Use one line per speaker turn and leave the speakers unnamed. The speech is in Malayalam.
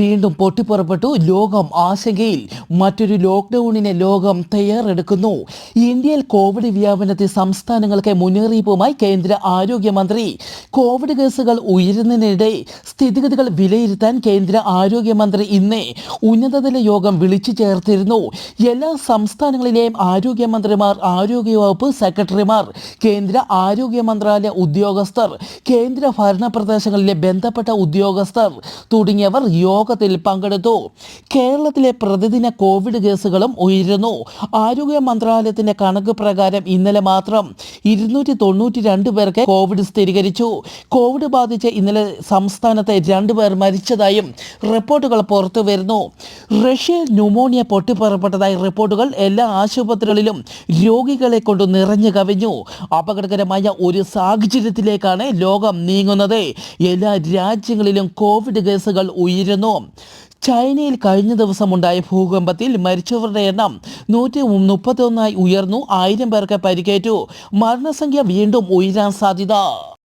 വീണ്ടും പൊട്ടിപ്പുറപ്പെട്ടു. ലോകം ആശങ്കയിൽ മറ്റൊരു ലോക്ക്ഡൌണിന് ലോകം തയ്യാറെടുക്കുന്നു. ഇന്ത്യയിൽ കോവിഡ് വ്യാപനത്തിൽ സംസ്ഥാനങ്ങൾക്ക് മുന്നറിയിപ്പുമായി കേന്ദ്ര ആരോഗ്യമന്ത്രി. കോവിഡ് കേസുകൾ ഉയരുന്നതിനിടെ സ്ഥിതിഗതികൾ വിലയിരുത്താൻ കേന്ദ്ര ആരോഗ്യമന്ത്രി ഇന്ന് ഉന്നതതല യോഗം വിളിച്ചു ചേർത്തിരുന്നു. എല്ലാ സംസ്ഥാനങ്ങളിലെയും ആരോഗ്യമന്ത്രിമാർ ആരോഗ്യവകുപ്പ് സെക്രട്ടറിമാർ കേന്ദ്ര ആരോഗ്യ മന്ത്രാലയ ഉദ്യോഗസ്ഥർ കേന്ദ്ര ഭരണ പ്രദേശങ്ങളിലെ ബന്ധപ്പെട്ട ഉദ്യോഗസ്ഥർ തുടങ്ങിയവർ യോഗത്തിൽ പങ്കെടുത്തു. കേരളത്തിലെ പ്രതിദിന കോവിഡ് കേസുകളും ഉയരുന്നു. ആരോഗ്യ മന്ത്രാലയത്തിന്റെ കണക്ക് പ്രകാരം ഇന്നലെ മാത്രം ഇരുന്നൂറ്റി തൊണ്ണൂറ്റി രണ്ട് പേർക്ക് കോവിഡ് സ്ഥിരീകരിച്ചു. കോവിഡ് ബാധിച്ച് ഇന്നലെ സംസ്ഥാനത്തെ രണ്ടുപേർ മരിച്ചതായും റിപ്പോർട്ടുകൾ പുറത്തു വരുന്നു. റഷ്യയിൽ ന്യൂമോണിയ പൊട്ടിപ്പുറപ്പെട്ടതായി റിപ്പോർട്ടുകൾ എല്ലാ ആശുപത്രികളിലും രോഗികളെ കൊണ്ട് നിറഞ്ഞു കവിഞ്ഞു. അപകടകരമായ ഒരു സാഹചര്യത്തിലേക്കാണ് ലോകം നീങ്ങുന്നത്. എല്ലാ രാജ്യങ്ങളിലും കോവിഡ് കേസുകൾ ഉയരുന്നു. ചൈനയിൽ കഴിഞ്ഞ ദിവസമുണ്ടായ ഭൂകമ്പത്തിൽ മരിച്ചവരുടെ എണ്ണം നൂറ്റി മുപ്പത്തി ഒന്നായി ഉയർന്നു. ആയിരം പേർക്ക് പരിക്കേറ്റു. മരണസംഖ്യ വീണ്ടും ഉയരാൻ സാധ്യത.